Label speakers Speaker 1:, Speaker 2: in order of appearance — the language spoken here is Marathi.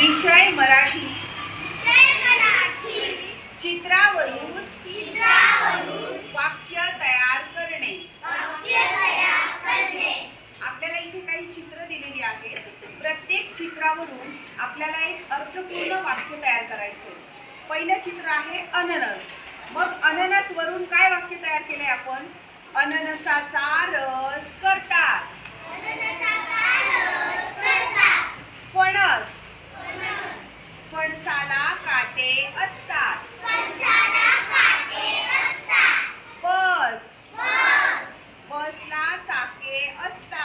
Speaker 1: विषय मराठी. चित्रावरून वाक्य तयार करणे. आपल्याला इथे काही चित्र दिलेली आहेत. प्रत्येक चित्रावरून आपल्याला एक अर्थपूर्ण वाक्य तयार करायचं पहिलं चित्र आहे अननस. मग अननस वरून काय वाक्य तयार केलंय आपण? अननसाचा रस. फणसाला काटे असतात. बस. बसला चाके असतात.